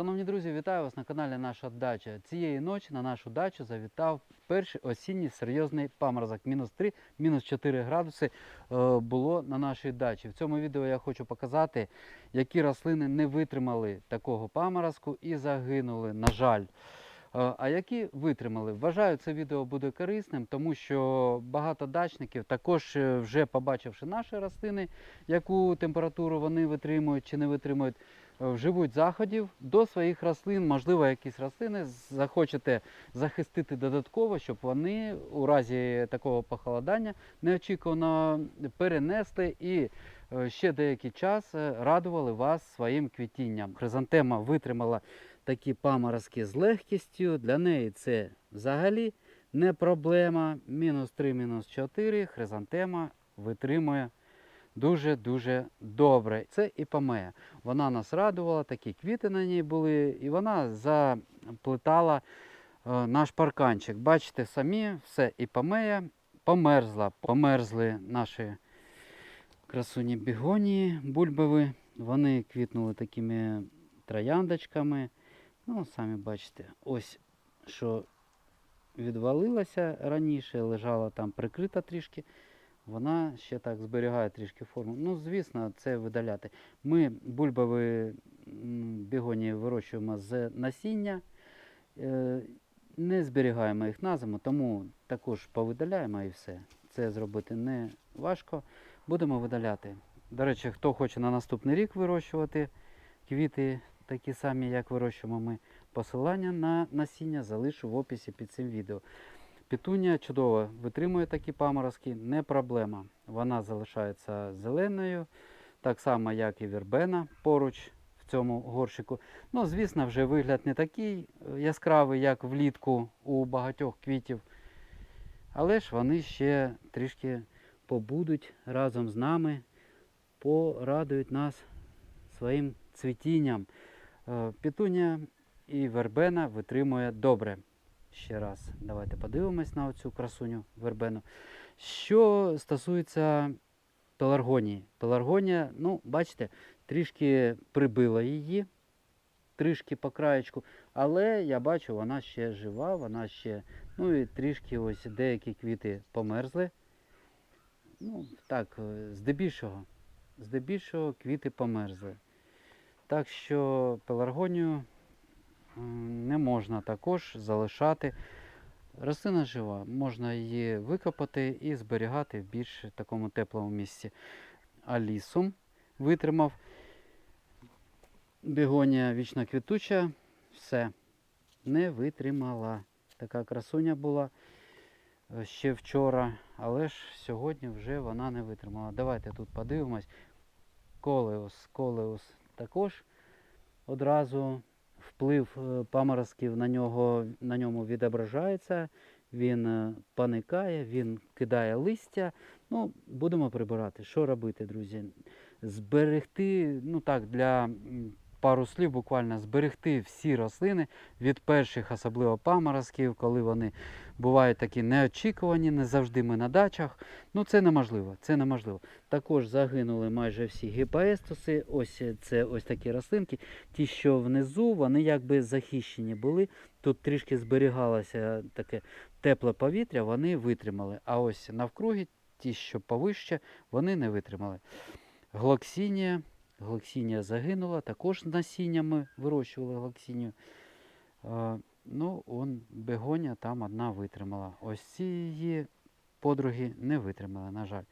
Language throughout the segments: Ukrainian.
Шановні друзі, вітаю вас на каналі Наша Дача. Цієї ночі на нашу дачу завітав перший осінній серйозний паморозок. Мінус 3, мінус 4 градуси е, було на нашій дачі. В цьому відео я хочу показати, які рослини не витримали такого паморозку і загинули, на жаль. Е, А які витримали? Вважаю, це відео буде корисним, тому що багато дачників, також е, вже побачивши наші рослини, яку температуру вони витримують чи не витримують, вживуть заходів до своїх рослин, можливо, якісь рослини захочете захистити додатково, щоб вони у разі такого похолодання неочікувано перенесли і е, ще деякий час е, радували вас своїм квітінням. Хризантема витримала такі паморозки з легкістю. Для неї це взагалі не проблема. Мінус 3, мінус 4. Хризантема витримує дуже-дуже добре. Це іпомея. Вона нас радувала, такі квіти на ній були, і вона заплетала е, наш парканчик. Бачите самі, все іпомея померзла. Померзли наші красуні бігонії бульбови. Вони квітнули такими трояндочками. Ну, самі бачите, ось що відвалилася раніше, лежала там прикрита трішки. Вона ще так зберігає трішки форму. Ну, звісно, це видаляти. Ми бульбові м, бігонії вирощуємо з насіння, е, не зберігаємо їх на зиму, тому також повидаляємо і все. Це зробити не важко. Будемо видаляти. До речі, хто хоче на наступний рік вирощувати квіти, такі самі, як вирощуємо ми, посилання на насіння залишу в описі під цим відео. Петунія чудово витримує такі паморозки, не проблема. Вона залишається зеленою, так само, як і вербена поруч в цьому горщику. Ну, звісно, вже вигляд не такий е, яскравий, як влітку у багатьох квітів. Але ж вони ще трішки побудуть разом з нами, порадують нас своїм цвітінням. Е, Петунія і вербена витримує добре. Ще раз, давайте подивимось на цю красуню вербену. Що стосується пеларгонії. Пеларгонія, ну, бачите, трішки прибила її, трішки по краєчку, але я бачу, вона ще жива, вона ще, ну і трішки ось деякі квіти померзли. Ну, так, е, здебільшого, здебільшого квіти померзли. Так що пеларгонію не можна також залишати. Рослина жива, можна її викопати і зберігати в більш такому теплому місці. Алісум витримав. Бігонія вічно квітуча, все, не витримала. Така красуня була е, ще вчора, але ж сьогодні вже вона не витримала. Давайте тут подивимось. Колеус, колеус також одразу вплив е, паморозків на нього на ньому відображається. Він е, паникає, він кидає листя. Ну, будемо прибирати. Що робити, друзі? Зберегти, ну так, для пару слів буквально зберегти всі рослини від перших, особливо паморозків, коли вони бувають такі неочікувані, не завжди ми на дачах. Ну це неможливо. Це неможливо. Також загинули майже всі гіпаестоси. Ось е, це ось такі рослинки. Ті, що внизу, вони якби захищені були. Тут трішки зберігалося таке тепле повітря, вони витримали. А ось навкруги, ті, що повище, вони не витримали. Глоксінія. Глоксінія загинула, також насіння ми вирощували глоксінію. Е, ну, он бегоня там одна витримала. Ось ці її подруги не витримали, на жаль.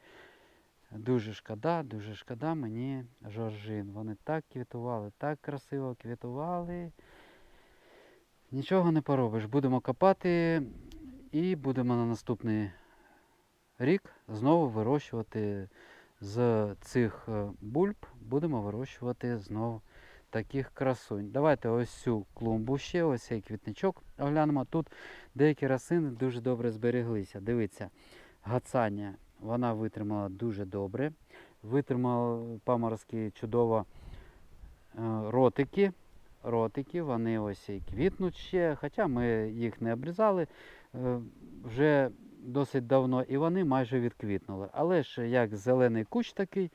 Дуже шкода, дуже шкода мені жоржин. Вони так квітували, так красиво квітували. Нічого не поробиш. Будемо копати і будемо на наступний рік знову вирощувати з цих е, бульб, будемо вирощувати знову таких красунь. Давайте ось цю клумбу ще, ось цей квітничок оглянемо. Тут деякі рослини дуже добре збереглися. Дивіться, гацання вона витримала дуже добре. Витримала паморозки чудово е, ротики. Ротики, вони ось і квітнуть ще, хоча ми їх не обрізали е, вже досить давно, і вони майже відквітнули. Але ж як зелений кущ такий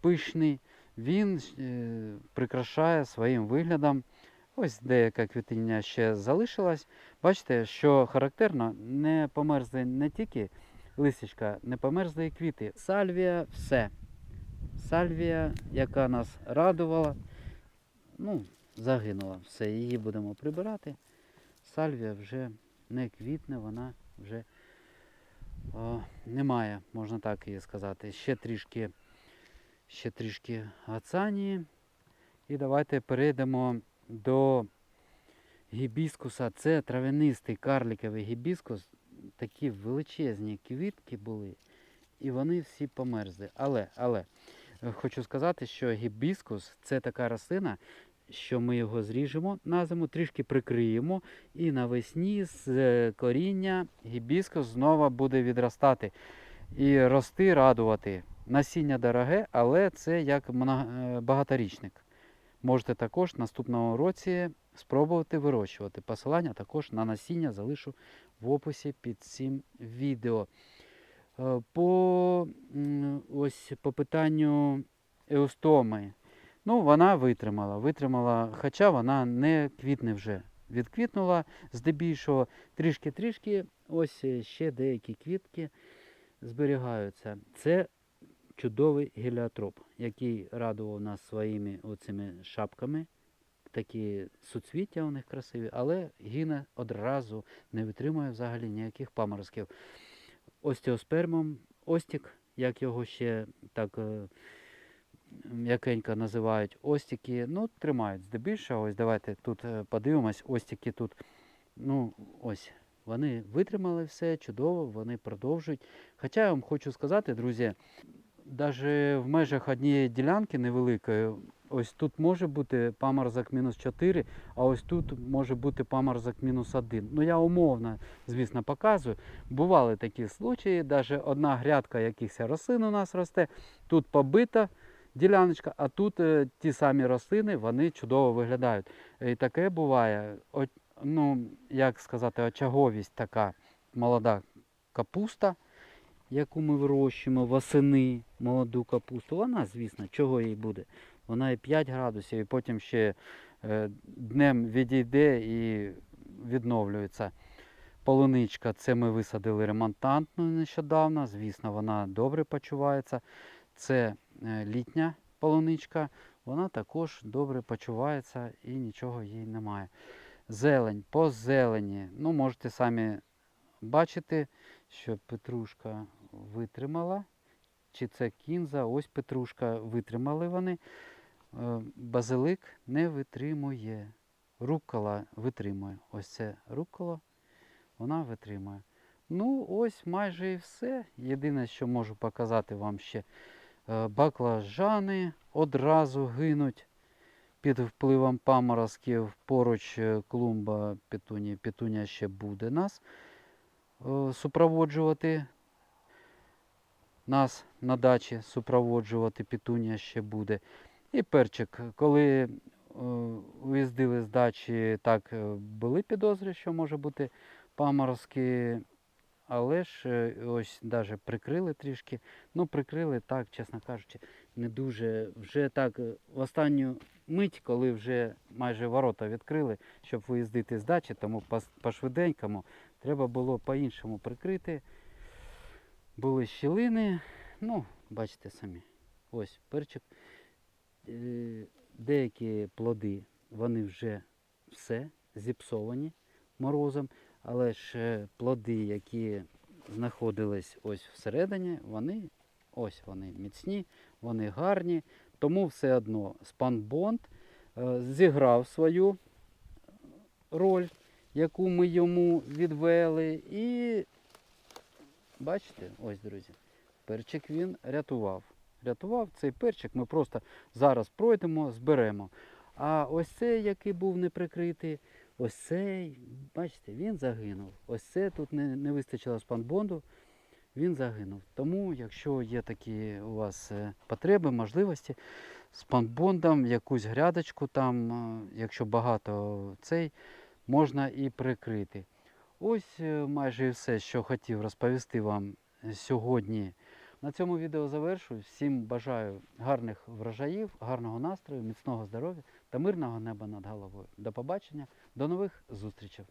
пишний, він е, прикрашає своїм виглядом Ось деяка квітіння ще залишилась. Бачите, що характерно, не померзли не тільки листячка, не померзли і квіти. Сальвія все. Сальвія, яка нас радувала, ну, загинула. Все, її будемо прибирати. Сальвія вже не квітне, вона вже немає, можна так її сказати. Ще трішки, ще трішки гацанії. І давайте перейдемо до гібіскуса. Це травянистий карликовий гібіскус. Такі величезні квітки були, і вони всі померзли. Але, але е, хочу сказати, що гібіскус це така рослина, що ми його зріжемо на зиму, трішки прикриємо, і навесні з е, коріння гібіскус знову буде відростати і рости, радувати. Насіння дороге, але це як е, багаторічник. Можете також наступного році спробувати вирощувати. Посилання також на насіння залишу в описі під цим відео. Е, По, ось, по питанню еустоми. Ну, вона витримала, витримала, хоча вона не квітне вже. Відквітнула здебільшого трішки-трішки, ось е, ще деякі квітки зберігаються. Це чудовий геліотроп, який радував нас своїми оцими шапками. Такі суцвіття у них красиві, але гине одразу, не витримує взагалі ніяких паморозків. Остеоспермом, остік, як його ще так е, м'якенько називають, остіки, ну, тримають здебільшого. Ось давайте тут е, подивимось, остіки тут, ну, ось, вони витримали все чудово, вони продовжують. Хоча я вам хочу сказати, друзі, навіть в межах однієї ділянки невеликої, ось тут може бути паморозок мінус 4, а ось тут може бути паморозок мінус 1. Ну я умовно, звісно, показую. Бували такі случаї, навіть одна грядка якихось рослин у нас росте, тут побита діляночка, а тут е, ті самі рослини, вони чудово виглядають. І таке буває, О- ну, як сказати, очаговість така молода капуста яку ми вирощуємо восени, молоду капусту, вона, звісно, чого їй буде? Вона і 5 градусів, і потім ще е, днем відійде і відновлюється. Полуничка, це ми висадили ремонтантну нещодавно, звісно, вона добре почувається. Це е, літня полуничка, вона також добре почувається і нічого їй немає. Зелень, по зелені. Ну, можете самі бачити, що петрушка витримала. Чи це кінза, ось петрушка витримали вони. Е, Базилик не витримує. Рукола витримує. Ось це рукола, вона витримує. Ну, ось майже і все. Єдине, що можу показати вам ще, е, баклажани одразу гинуть під впливом паморозків. Поруч е, клумба петунії. Петунія ще буде нас е, супроводжувати. Нас на дачі супроводжувати петунія ще буде. І перчик, коли е, виїздили з дачі, так е, були підозри, що може бути паморозки, але ж е, ось навіть прикрили трішки. Ну, прикрили так, чесно кажучи, не дуже. Вже так е, в останню мить, коли вже майже ворота відкрили, щоб виїздити з дачі, тому по- по-швиденькому треба було по-іншому прикрити. Були щілини, ну, бачите самі. Ось перчик. Е, Деякі плоди, вони вже все зіпсовані морозом, але ж е, плоди, які знаходились ось всередині, вони ось вони міцні, вони гарні. Тому все одно спанбонд е, зіграв свою роль, яку ми йому відвели. І бачите, ось, друзі, перчик він рятував. Рятував цей перчик, ми просто зараз пройдемо, зберемо. А ось цей, який був не прикритий, ось цей, бачите, він загинув. Ось це тут не, не вистачило спанбонду, він загинув. Тому, якщо є такі у вас е, потреби, можливості, з панбондом якусь грядочку там, е, якщо багато цей, можна і прикрити. Ось е, майже і все, що хотів розповісти вам сьогодні. На цьому відео завершую. Всім бажаю гарних врожаїв, гарного настрою, міцного здоров'я та мирного неба над головою. До побачення, до нових зустрічей!